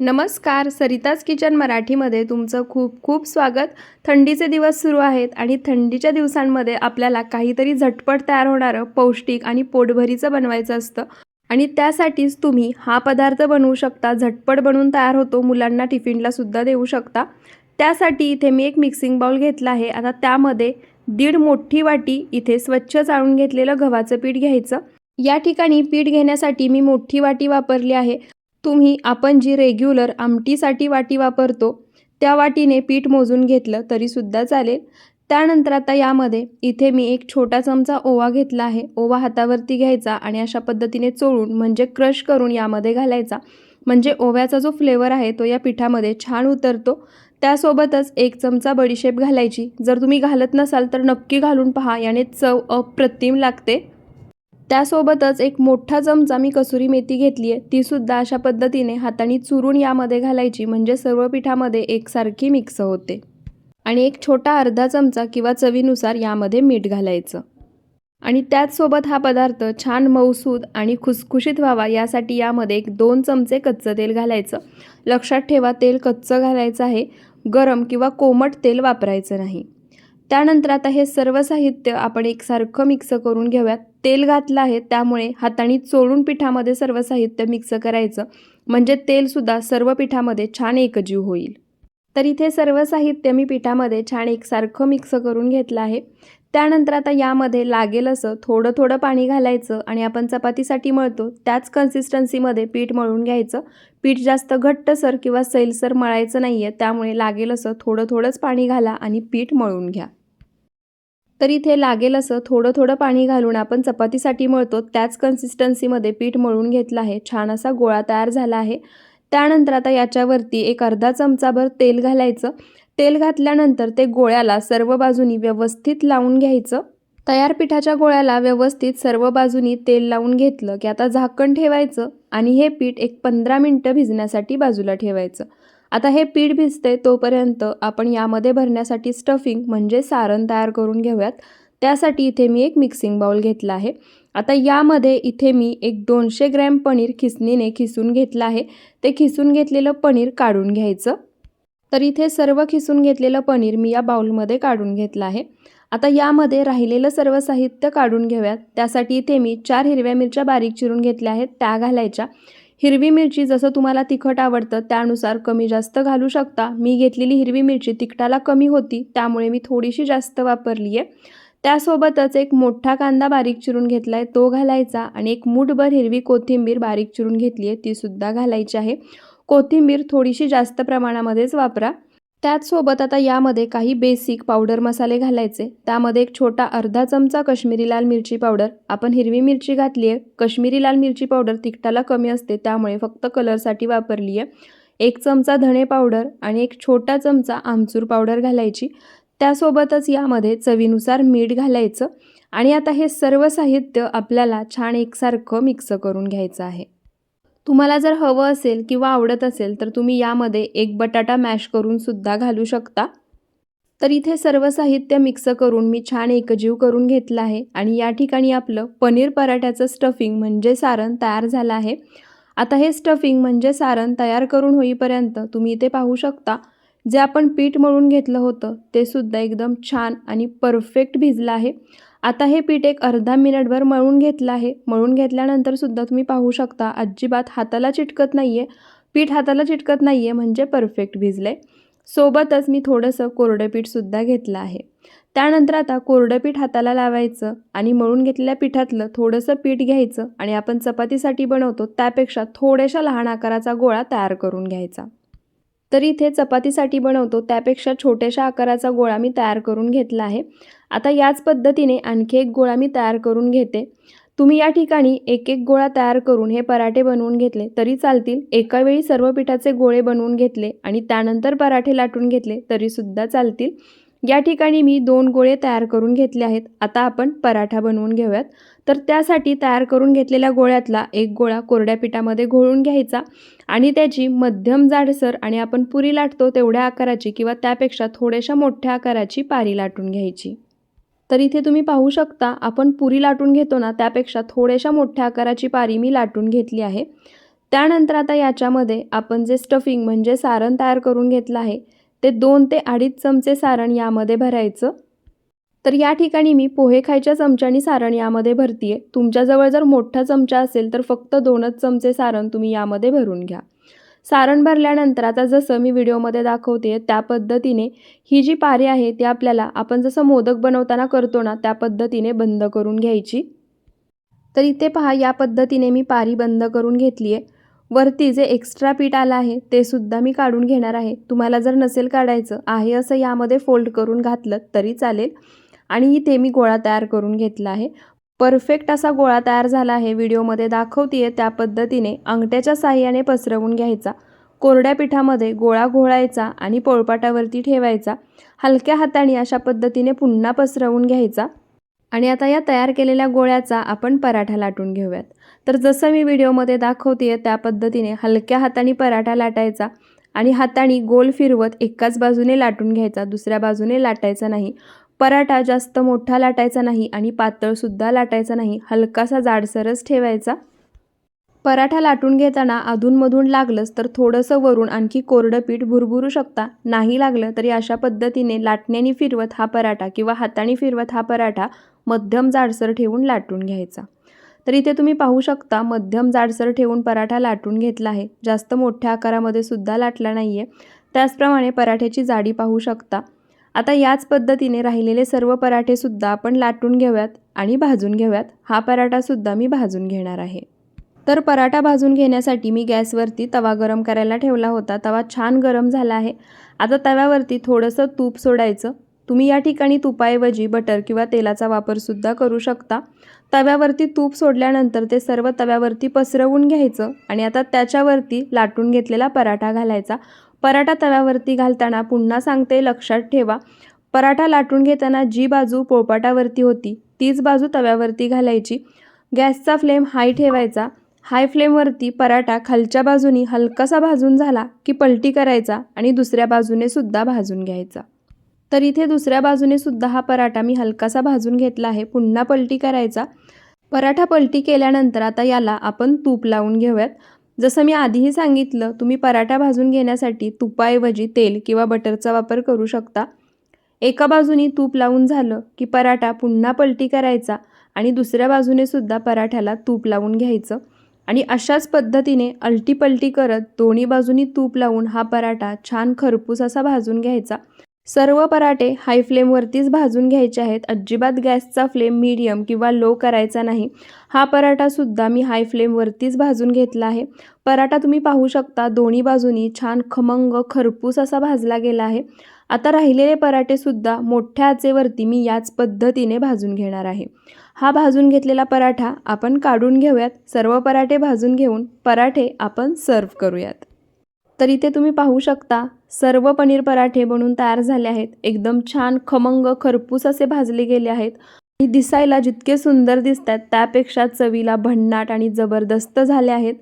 नमस्कार सरिताज किचन मराठीमध्ये तुमचं खूप खूप स्वागत. थंडीचे दिवस सुरू आहेत आणि थंडीच्या दिवसांमध्ये आपल्याला काहीतरी झटपट तयार होणारं पौष्टिक आणि पोटभरीचं बनवायचं असतं. आणि त्यासाठीच तुम्ही हा पदार्थ बनवू शकता झटपट बनवून तयार होतो मुलांना टिफिनला सुद्धा देऊ शकता. त्यासाठी इथे मी एक मिक्सिंग बाउल घेतला आहे. आता त्यामध्ये दीड मोठी वाटी इथे स्वच्छ चाळून घेतलेलं गव्हाचं पीठ घ्यायचं. या ठिकाणी पीठ घेण्यासाठी मी मोठी वाटी वापरली आहे. तुम्ही आपण जी रेग्युलर आमटीसाठी वाटी वापरतो त्या वाटीने पीठ मोजून घेतलं तरीसुद्धा चालेल. त्यानंतर आता यामध्ये इथे मी एक छोटा चमचा ओवा घेतला आहे. ओवा हातावरती घ्यायचा आणि अशा पद्धतीने चोळून म्हणजे क्रश करून यामध्ये घालायचा. म्हणजे ओव्याचा जो फ्लेवर आहे तो या पिठामध्ये छान उतरतो. त्यासोबतच एक चमचा बडीशेप घालायची. जर तुम्ही घालत नसाल तर नक्की घालून पहा. याने चव अप्रतिम लागते. त्यासोबतच एक मोठा चमचा मी कसुरी मेथी घेतली आहे तीसुद्धा अशा पद्धतीने हाताने चुरून यामध्ये घालायची म्हणजे सर्व पिठामध्ये एकसारखी मिक्स होते. आणि एक छोटा अर्धा चमचा किंवा चवीनुसार यामध्ये मीठ घालायचं. आणि त्याचसोबत हा पदार्थ छान मऊसूद आणि खुसखुशीत व्हावा यासाठी यामध्ये एक दोन चमचे कच्चं तेल घालायचं. लक्षात ठेवा तेल कच्चं घालायचं आहे गरम किंवा कोमट तेल वापरायचं नाही. त्यानंतर आता हे सर्व साहित्य आपण एकसारखं मिक्स करून घेऊयात. तेल घातलं आहे त्यामुळे हाताने चोळून पिठामध्ये सर्व साहित्य मिक्स करायचं. म्हणजे तेलसुद्धा सर्व पिठामध्ये छान एकजीव होईल. तर इथे सर्व साहित्य मी पिठामध्ये छान एकसारखं मिक्स करून घेतलं आहे. त्यानंतर आता यामध्ये लागेल असं थोडं थोडं पाणी घालायचं आणि आपण चपातीसाठी मळतो त्याच कन्सिस्टन्सीमध्ये पीठ मळून घ्यायचं. पीठ जास्त घट्टसर किंवा सैलसर मळायचं नाही आहे त्यामुळे लागेल असं थोडं थोडंच पाणी घाला आणि पीठ मळून घ्या. तर इथे लागेल असं थोडं थोडं पाणी घालून आपण चपातीसाठी मळतो. त्याच कन्सिस्टन्सीमध्ये पीठ मळून घेतलं आहे. छान असा गोळा तयार झाला आहे. त्यानंतर आता याच्यावरती एक अर्धा चमचाभर तेल घालायचं. तेल घातल्यानंतर ते गोळ्याला सर्व बाजूनी व्यवस्थित लावून घ्यायचं. तयार पिठाच्या गोळ्याला व्यवस्थित सर्व बाजूनी तेल लावून घेतलं की आता झाकण ठेवायचं आणि हे पीठ एक पंधरा मिनटं भिजण्यासाठी बाजूला ठेवायचं. आता हे पीठ भिजते तोपर्यंत आपण यामध्ये भरण्यासाठी स्टफिंग म्हणजे सारण तयार करून घेऊयात. त्यासाठी इथे मी एक मिक्सिंग बाउल घेतला आहे. आता यामध्ये इथे मी एक दोनशे ग्रॅम पनीर खिसणीने खिसून घेतलं आहे. ते खिसून घेतलेलं पनीर काढून घ्यायचं. तर इथे सर्व खिसून घेतलेलं पनीर मी या बाउलमध्ये काढून घेतलं आहे. आता यामध्ये राहिलेलं सर्व साहित्य काढून घेऊयात. त्यासाठी इथे मी चार हिरव्या मिरच्या बारीक चिरून घेतल्या आहेत. त्या घालायच्या. हिरवी मिरची जसं तुम्हाला तिखट आवडतं त्यानुसार कमी जास्त घालू शकता. मी घेतलेली हिरवी मिरची तिखटाला कमी होती त्यामुळे मी थोडीशी जास्त वापरली आहे त्यासोबतच एक मोठा कांदा बारीक चिरून घेतला आहे तो घालायचा आणि एक मूठभर हिरवी कोथिंबीर बारीक चिरून घेतली आहे तीसुद्धा घालायची आहे. कोथिंबीर थोडीशी जास्त प्रमाणामध्येच वापरा. त्याचसोबत आता यामध्ये काही बेसिक पावडर मसाले घालायचे. त्यामध्ये एक छोटा अर्धा चमचा कश्मीरी लाल मिरची पावडर आपण हिरवी मिरची घातली आहे कश्मीरी लाल मिरची पावडर तिखटाला कमी असते त्यामुळे फक्त कलरसाठी वापरली आहे एक चमचा धणे पावडर आणि एक छोटा चमचा आमचूर पावडर घालायची. त्यासोबतच यामध्ये चवीनुसार मीठ घालायचं. आणि आता हे सर्व साहित्य आपल्याला छान एकसारखं मिक्स करून घ्यायचं आहे. तुम्हाला जर हवं असेल किंवा आवडत असेल तर तुम्ही यामध्ये एक बटाटा मॅश करून सुद्धा घालू शकता. तर इथे सर्व साहित्य मिक्स करून मी छान एकजीव करून घेतलं आहे आणि या ठिकाणी आपलं पनीर पराठ्याचं स्टफिंग म्हणजे सारण तयार झालं आहे. आता हे स्टफिंग म्हणजे सारण तयार करून होईपर्यंत तुम्ही इथे पाहू शकता जे आपण पीठ मळून घेतलं होतं ते सुद्धा एकदम छान आणि परफेक्ट भिजलं आहे. आता हे पीठ एक अर्धा मिनिटभर मळून घेतलं आहे. मळून घेतल्यानंतरसुद्धा तुम्ही पाहू शकता अजिबात हाताला चिटकत नाही आहे पीठ हाताला चिटकत नाही आहे म्हणजे परफेक्ट भिजलं आहे सोबतच मी थोडंसं कोरडं पीठसुद्धा घेतलं आहे. त्यानंतर आता कोरडं पीठ हाताला लावायचं आणि मळून घेतलेल्या पिठातलं थोडंसं पीठ घ्यायचं आणि आपण चपातीसाठी बनवतो त्यापेक्षा थोड्याशा लहान आकाराचा गोळा तयार करून घ्यायचा. तर इथे चपातीसाठी बनवतो. त्यापेक्षा छोट्याशा आकाराचा गोळा मी तयार करून घेतला आहे. आता याच पद्धतीने आणखी एक गोळा मी तयार करून घेते. तुम्ही या ठिकाणी एक एक गोळा तयार करून हे पराठे बनवून घेतले तरी चालतील. एका वेळी सर्व पिठाचे गोळे बनवून घेतले आणि त्यानंतर पराठे लाटून घेतले तरीसुद्धा चालतील. या ठिकाणी मी दोन गोळे तयार करून घेतले आहेत. आता आपण पराठा बनवून घेऊयात. तर त्यासाठी तयार करून घेतलेल्या गोळ्यातला एक गोळा कोरड्या पिठामध्ये घोळून घ्यायचा आणि त्याची मध्यम जाडसर आणि आपण पुरी लाटतो तेवढ्या आकाराची किंवा त्यापेक्षा थोड्याशा मोठ्या आकाराची पारी लाटून घ्यायची. तर इथे तुम्ही पाहू शकता आपण पुरी लाटून घेतो ना त्यापेक्षा थोड्याशा मोठ्या आकाराची पारी मी लाटून घेतली आहे. त्यानंतर आता याच्यामध्ये आपण जे स्टफिंग म्हणजे सारण तयार करून घेतलं आहे ते दोन ते अडीच चमचे सारण यामध्ये भरायचं. तर या ठिकाणी मी पोहे खायच्या चमच्यानी सारण यामध्ये भरतीये. तुमच्याजवळ जर मोठा चमचा असेल तर फक्त दोनच चमचे सारण तुम्ही यामध्ये भरून घ्या. सारण भरल्यानंतर आता जसं मी व्हिडिओमध्ये दाखवते त्या पद्धतीने ही जी पारी आहे ती आपल्याला आपण जसं मोदक बनवताना करतो ना त्या पद्धतीने बंद करून घ्यायची. तर इथे पहा या पद्धतीने मी पारी बंद करून घेतली आहे वरती जे एक्स्ट्रा पीठ आलं आहे ते सुद्धा मी काढून घेणार आहे. तुम्हाला जर नसेल काढायचं आहे असं यामध्ये फोल्ड करून घातलं तरी चालेल. आणि इथे मी गोळा तयार करून घेतला आहे. परफेक्ट असा गोळा तयार झाला आहे. व्हिडिओमध्ये दाखवते त्या पद्धतीने अंगठ्याच्या साह्याने पसरवून घ्यायचा. कोरड्या पिठामध्ये गोळा घोळायचा आणि पोळपाटावरती ठेवायचा. हलक्या हाताने अशा पद्धतीने पुन्हा पसरवून घ्यायचा. आणि आता या तयार केलेल्या गोळ्याचा आपण पराठा लाटून घेऊयात. तर जसं मी व्हिडिओमध्ये दाखवते त्या पद्धतीने हलक्या हाताने पराठा लाटायचा आणि हाताने गोल फिरवत एकाच बाजूने लाटून घ्यायचा दुसऱ्या बाजूने लाटायचा नाही. पराठा जास्त मोठा लाटायचा नाही आणि पातळसुद्धा लाटायचा नाही हलकासा जाडसरच ठेवायचा. पराठा लाटून घेताना अधूनमधून लागलंच तर थोडंसं वरून आणखी कोरडं पीठ भुरभुरू शकता. नाही लागलं तरी अशा पद्धतीने लाटण्याने फिरवत हा पराठा किंवा हाताने फिरवत हा पराठा मध्यम जाडसर ठेवून लाटून घ्यायचा. तर इथे तुम्ही पाहू शकता मध्यम जाडसर ठेवून पराठा लाटून घेतला आहे. जास्त मोठ्या आकारामध्ये सुद्धा लाटला नाही आहे त्याचप्रमाणे पराठ्याची जाडी पाहू शकता. आता याच पद्धतीने राहिलेले सर्व पराठेसुद्धा आपण लाटून घेऊयात आणि भाजून घेऊयात. हा पराठासुद्धा मी भाजून घेणार आहे. तर पराठा भाजून घेण्यासाठी मी गॅसवरती तवा गरम करायला ठेवला होता. तवा छान गरम झाला आहे. आता तव्यावरती थोडंसं तूप सोडायचं. तुम्ही या ठिकाणी तुपाऐवजी बटर किंवा तेलाचा वापरसुद्धा करू शकता. तव्यावरती तूप सोडल्यानंतर ते सर्व तव्यावरती पसरवून घ्यायचं आणि आता त्याच्यावरती लाटून घेतलेला पराठा घालायचा. पराठा तव्यावरती घालताना पुन्हा सांगते लक्षात ठेवा. पराठा लाटून घेताना जी बाजू पोळपाटावरती होती तीच बाजू तव्यावरती घालायची. गॅसचा फ्लेम हाय ठेवायचा. हाय फ्लेमवरती पराठा खालच्या बाजूनी हलकासा भाजून झाला की पलटी करायचा आणि दुसऱ्या बाजूने सुद्धा भाजून घ्यायचा. तर इथे दुसऱ्या बाजूने सुद्धा हा पराठा मी हलकासा भाजून घेतला आहे. पुन्हा पलटी करायचा. पराठा पलटी केल्यानंतर आता याला आपण तूप लावून घेऊयात. जसं मी आधीही सांगितलं तुम्ही पराठा भाजून घेण्यासाठी तुपाऐवजी तेल किंवा बटरचा वापर करू शकता. एका बाजूने तूप लावून झालं की पराठा पुन्हा पलटी करायचा आणि दुसऱ्या बाजूने सुद्धा पराठ्याला तूप लावून घ्यायचं. आणि अशाच पद्धतीने अलटी पलटी करत दोन्ही बाजूनी तूप लावून हा पराठा छान खरपूस असा भाजून घ्यायचा. सर्व पराठे हाय फ्लेमवरतीच भाजून घ्यायचे आहेत. अजिबात गॅसचा फ्लेम मीडियम किंवा लो करायचा नाही. हा पराठासुद्धा मी हाय फ्लेमवरतीच भाजून घेतला आहे. पराठा तुम्ही पाहू शकता दोन्ही बाजूनी छान खमंग खरपूस असा भाजला गेला आहे. आता राहिलेले पराठेसुद्धा मोठ्या आचेवरती मी याच पद्धतीने भाजून घेणार आहे. हा भाजून घेतलेला पराठा आपण काढून घेऊयात. सर्व पराठे भाजून घेऊन पराठे आपण सर्व करूयात. तर इथे तुम्ही पाहू शकता. सर्व पनीर पराठे बनून तयार झाले आहेत. एकदम छान खमंग खरपूस असे भाजले गेले आहेत. आणि दिसायला जितके सुंदर दिसतात त्यापेक्षा चवीला भन्नाट आणि जबरदस्त झाले आहेत.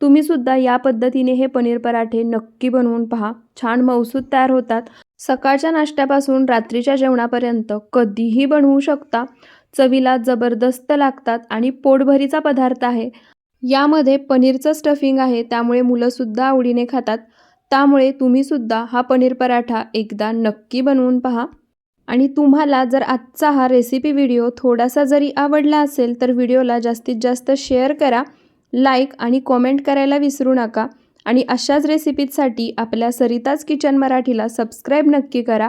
तुम्हीसुद्धा या पद्धतीने हे पनीर पराठे नक्की बनवून पहा. छान मौसूद तयार होतात. सकाळच्या नाश्त्यापासून रात्रीच्या जेवणापर्यंत कधीही बनवू शकता. चवीला जबरदस्त लागतात आणि पोटभरीचा पदार्थ आहे. यामध्ये पनीरचं स्टफिंग आहे त्यामुळे मुलंसुद्धा आवडीने खातात. त्यामुळे तुम्हीसुद्धा हा पनीर पराठा एकदा नक्की बनवून पहा. आणि तुम्हाला जर आजचा हा रेसिपी व्हिडिओ थोडासा जरी आवडला असेल तर व्हिडिओला जास्तीत जास्त शेअर करा. लाईक आणि कॉमेंट करायला विसरू नका. आणि अशाच रेसिपीजसाठी आपल्या सरिताज किचन मराठीला सबस्क्राईब नक्की करा.